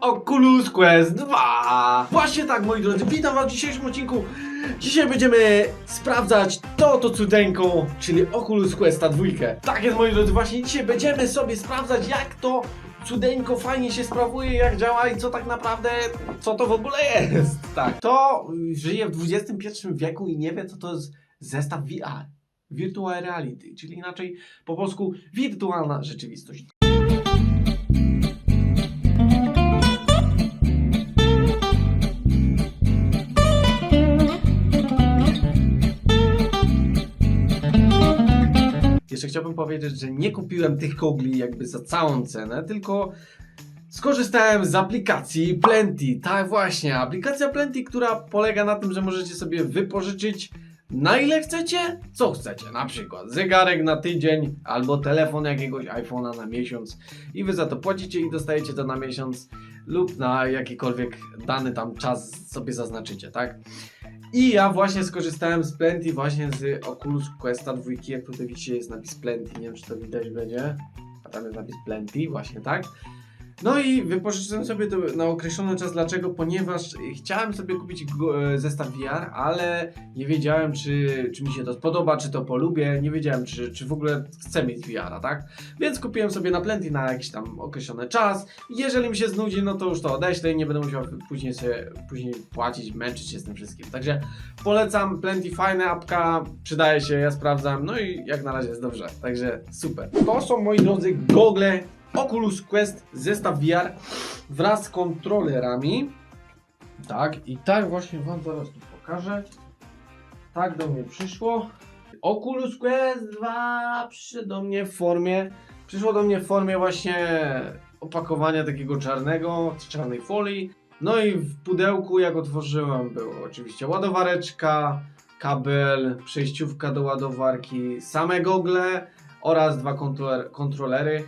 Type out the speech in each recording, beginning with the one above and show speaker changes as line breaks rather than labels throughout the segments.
Oculus Quest 2! Właśnie tak, moi drodzy, witam was w dzisiejszym odcinku. Dzisiaj będziemy sprawdzać to, to cudeńko, czyli Oculus Questa 2. Tak jest, moi drodzy, właśnie dzisiaj będziemy sobie sprawdzać, jak to cudeńko fajnie się sprawuje, jak działa i co tak naprawdę, co to w ogóle jest. Tak, to żyje w XXI wieku i nie wie, co to jest zestaw VR. Virtual Reality, czyli inaczej po polsku wirtualna rzeczywistość. Chciałbym powiedzieć, że nie kupiłem tych gogli jakby za całą cenę, tylko skorzystałem z aplikacji Plenty. Tak właśnie, aplikacja Plenty, która polega na tym, że możecie sobie wypożyczyć na ile chcecie, co chcecie. Na przykład zegarek na tydzień albo telefon jakiegoś iPhone'a na miesiąc i wy za to płacicie i dostajecie to na miesiąc lub na jakikolwiek dany tam czas sobie zaznaczycie, tak? I ja właśnie skorzystałem z Plenty właśnie z Oculus Questa 2, jak tutaj widzicie jest napis Plenty, nie wiem czy to widać będzie, a tam jest napis Plenty, właśnie tak. No i wypożyczyłem sobie to na określony czas, dlaczego? Ponieważ chciałem sobie kupić e, zestaw VR, ale nie wiedziałem czy, czy mi się to spodoba, czy to polubię, nie wiedziałem czy, czy w ogóle chcę mieć VR-a, tak? Więc kupiłem sobie na Plenty na jakiś tam określony czas. Jeżeli mi się znudzi, no to już to odeślę i nie będę musiał później się później płacić, męczyć się z tym wszystkim. Także polecam Plenty, fajna apka, przydaje się, ja sprawdzam, no i jak na razie jest dobrze, także super. To są moi drodzy gogle Oculus Quest zestaw VR wraz z kontrolerami. Tak, i tak właśnie wam zaraz tu pokażę. Tak do mnie przyszło. Oculus Quest 2 przyszedł do mnie w formie, przyszło do mnie w formie właśnie opakowania takiego czarnego, czarnej folii. No i w pudełku jak otworzyłem było oczywiście ładowareczka, kabel, przejściówka do ładowarki, same gogle oraz dwa kontroler, kontrolery.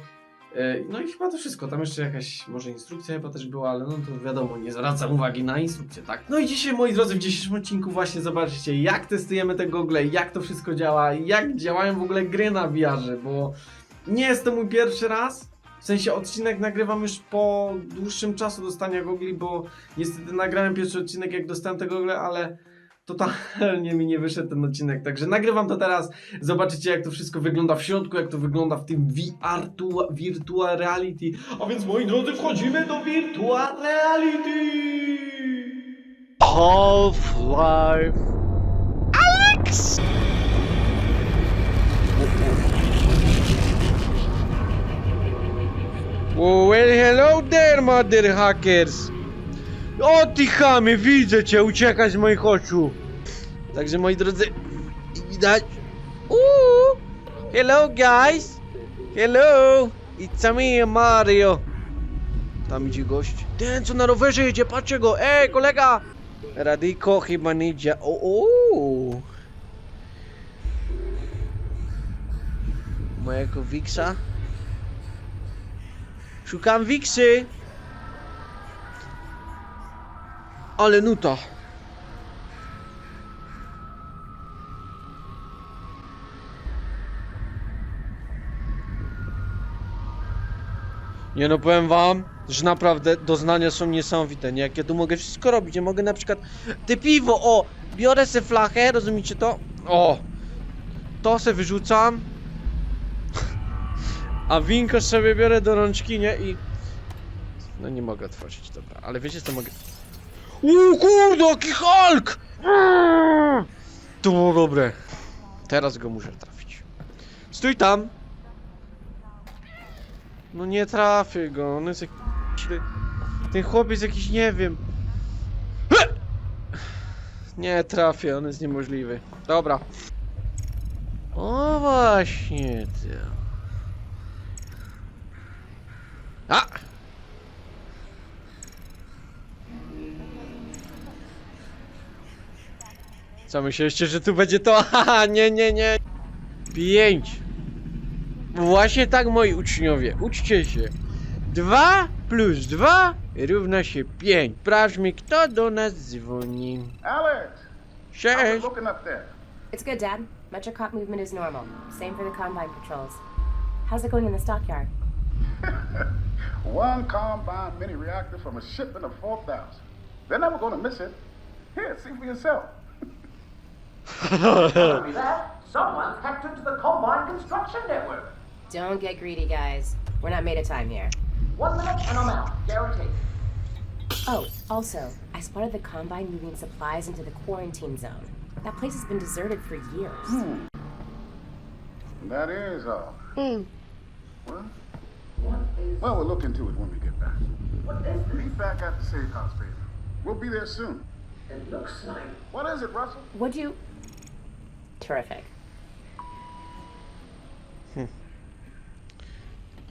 Yy, No i chyba to wszystko. Tam jeszcze jakaś może instrukcja chyba też była, ale no to wiadomo, nie zwracam uwagi na instrukcję, tak? No i dzisiaj, moi drodzy, w dzisiejszym odcinku właśnie zobaczycie, jak testujemy te gogle, jak to wszystko działa, jak działają w ogóle gry na VR-ze, bo nie jest to mój pierwszy raz. W sensie odcinek nagrywam już po dłuższym czasu dostania gogli, bo niestety nagrałem pierwszy odcinek jak dostałem te gogle, ale totalnie mi nie wyszedł ten odcinek, także nagrywam to teraz. Zobaczycie jak to wszystko wygląda w środku, jak to wygląda w tym VR, tu, virtual reality. A więc moi drodzy, wchodzimy do virtual reality!
Half-Life Alex! Oh, well, hello there, mother hackers! O ty chamie, widzę cię, uciekaj z moich oczu! Także moi drodzy, widać... Uuu! Hello guys! Hello! It's me, Mario! Tam idzie gość. Ten co na rowerze jedzie, patrzcie go! Ej, kolega! Radyjko chyba nie idzie. O. Mojego Wiksa? Szukam Wiksy! Ale nuta. Nie no, powiem wam, że naprawdę doznania są niesamowite, nie? Jak ja tu mogę wszystko robić, ja mogę na przykład te piwo, o! Biorę se flachę, rozumiecie to? O! To se wyrzucam. A winko sobie biorę do rączki, nie? I... No nie mogę otworzyć, dobra. Ale wiecie co mogę... Uuu, kurde, jaki Hulk! To było dobre. Teraz go muszę trafić. Stój tam! No nie trafię go, on jest jakiś... Ten chłopiec jakiś, nie wiem... Nie trafię, on jest niemożliwy. Dobra. O właśnie ty. A! Co myśleliście, że tu będzie to? Haha, nie, nie, nie. Pięć. Właśnie tak, moi uczniowie, uczcie się. 2 plus 2 równa się 5. Sprawdźmy, kto do nas dzwoni.
Alex, how's
Cześć.
it looking up there?
It's good, Dad. Metrocop movement is normal. Same for the Combine patrols. How's it going in the stockyard?
One combine mini reactor from a shipment of 4,000. They're never going to miss it. Here, see for yourself.
Only that, someone's hacked into the Combine Construction Network.
Don't get greedy, guys. We're not made of time here.
One minute and I'm out, guaranteed.
Oh, also, I spotted the Combine moving supplies into the quarantine zone. That place has been deserted for years. Hmm.
That is all. Hmm. Well, well, we'll look into it when we get back.
What is this?
Meet back at the safe house, baby. We'll be there soon.
It looks like
What is it, Russell?
Would you? Terrific. Hmm.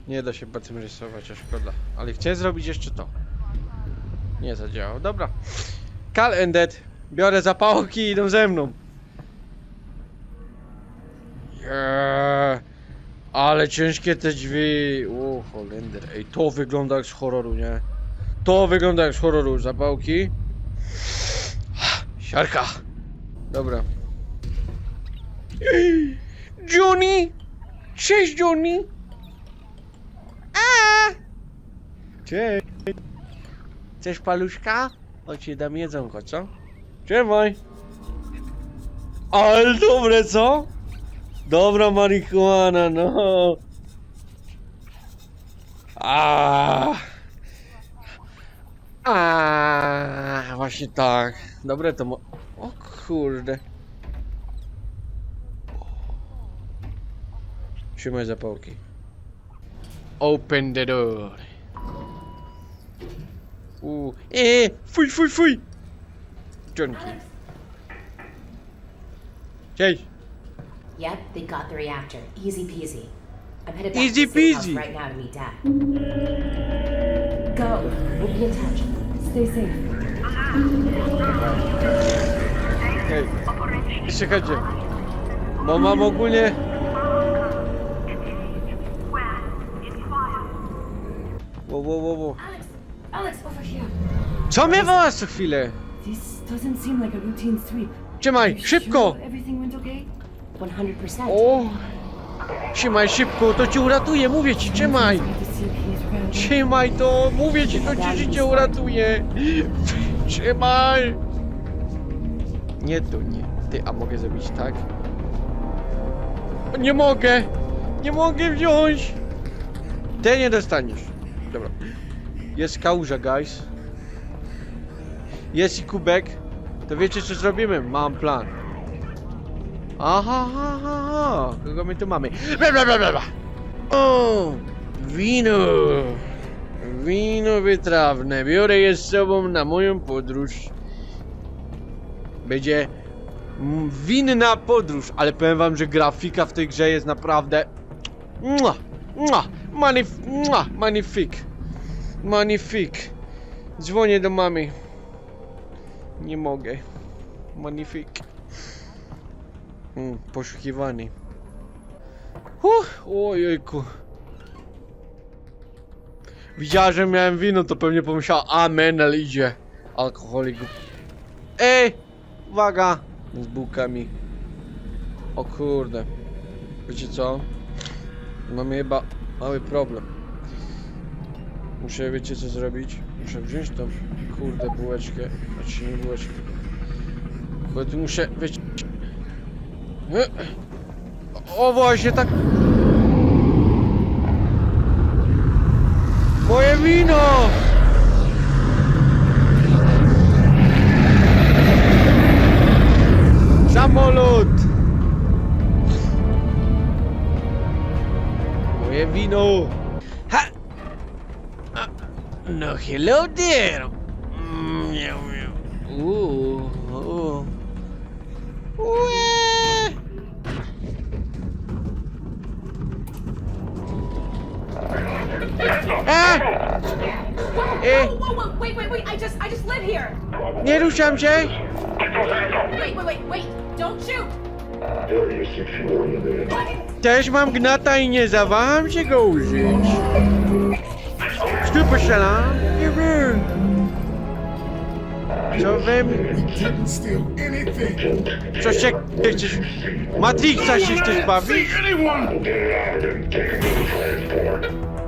Nie da się po tym rysować, a szkoda. Ale chciałem zrobić jeszcze to. Nie zadziałało. Dobra. Call ended. Biorę zapałki i idą ze mną. Jeee. Ale ciężkie te drzwi. O, Holender. Ej, to wygląda jak z horroru, nie? To wygląda jak z horroru. Zapałki. Siarka. Dobra. Johnny! Cześć, Johnny! A! Cześć. Chcesz paluszka? Chodź ci dam jedzonko, co? Trzymaj. Ale dobre, co? Dobra marihuana, no. A. A, właśnie tak. Dobre to mo... O kurde. Trzymaj zapałki. Open the door. U, e, fuj, fuj, fuj. Johnki. Cześć.
Yep, they got the reactor. Easy peasy. I'm headed back
Easy
to
peasy.
right now to meet Dad. Go. We'll be in touch. Stay safe.
Hej. Czekajcie. Bo mam ogólnie... Wo, wo, wo, wo. Co mnie wołasz co chwilę?
This doesn't seem like a routine sweep.
Trzymaj, szybko!
Sure everything went okay?
100%.
O! Trzymaj szybko, to cię uratuje, mówię ci, trzymaj! Trzymaj to, mówię ci, to ci życie uratuje! Trzymaj! Nie, to nie. Ty, a mogę zrobić tak? Nie mogę! Nie mogę wziąć! Ty nie dostaniesz. Dobra. Jest kałuża, guys. Jest i kubek. To wiecie co zrobimy? Mam plan. Aha, ha, ha, ha. Kogo my tu mamy? Bla, bla, bla, bla. O, wino. Wino wytrawne. Biorę je z sobą na moją podróż. Będzie winna podróż, ale powiem wam, że grafika w tej grze jest naprawdę mua, mua, manif, magnifik. Magnifik. Dzwonię do mamy. Nie mogę. Magnifik. Mm, poszukiwany. Huh, ojejku. Widziała, że miałem wino, to pewnie pomyślała, amen, ale idzie. Alkoholik. Ej! Uwaga! Z bułkami. O kurde. Wiecie co? Mamy chyba mały problem. Muszę, wiecie co zrobić? Muszę wziąć tą kurde bułeczkę. Znaczy nie bułeczkę. Tu muszę, wiecie... E, O właśnie tak... Moje wino! Samolot! Moje wino! No hello there! Mm, Miau, miau. Uuu, uuu. Ue! A! E,
Whoa, whoa, whoa, wait, wait, wait, I just, I just live here.
nie ruszam się!
Wait, wait, wait, wait, don't shoot.
Też mam gnata i nie zawaham się go użyć. Stupy strzelam. Nie wiem. Co
anything.
Co się chcesz? Matrixa się chcesz bawić?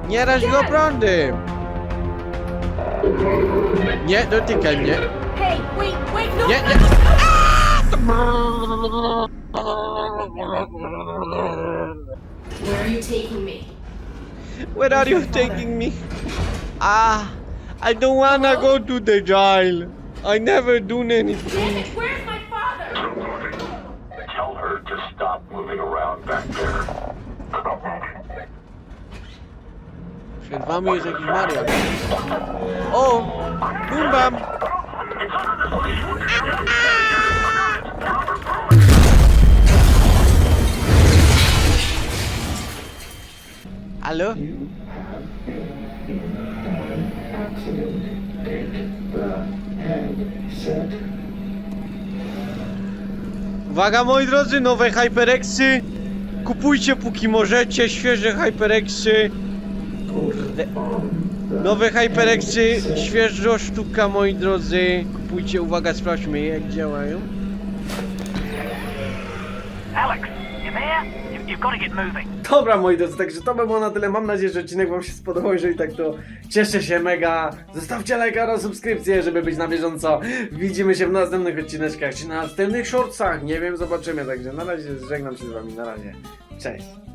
Nie raź go prądem! Nie, dotykaj mnie. Nie, nie.
Where are you taking me?
Where are you taking me? Ah, I don't wanna go to the jail. I never
do
anything.
it, where's my father?
Tell her to stop moving around back there.
Przed wami jest jakiś Marian. O! Bum bam! Halo? Uwaga moi drodzy, nowe HyperXy! Kupujcie póki możecie, świeże HyperXy! Kurde. Nowe HyperXy, świeżo sztuka moi drodzy. Kupujcie, uwaga, sprawdźmy jak działają.
Alex,
Dobra moi drodzy, także to by było na tyle. Mam nadzieję, że odcinek wam się spodobał. Jeżeli tak, to cieszę się mega. Zostawcie lajka oraz subskrypcję, żeby być na bieżąco. Widzimy się w następnych odcineczkach, czy na następnych shortsach. Nie wiem, zobaczymy. Także na razie żegnam się z wami. Na razie. Cześć.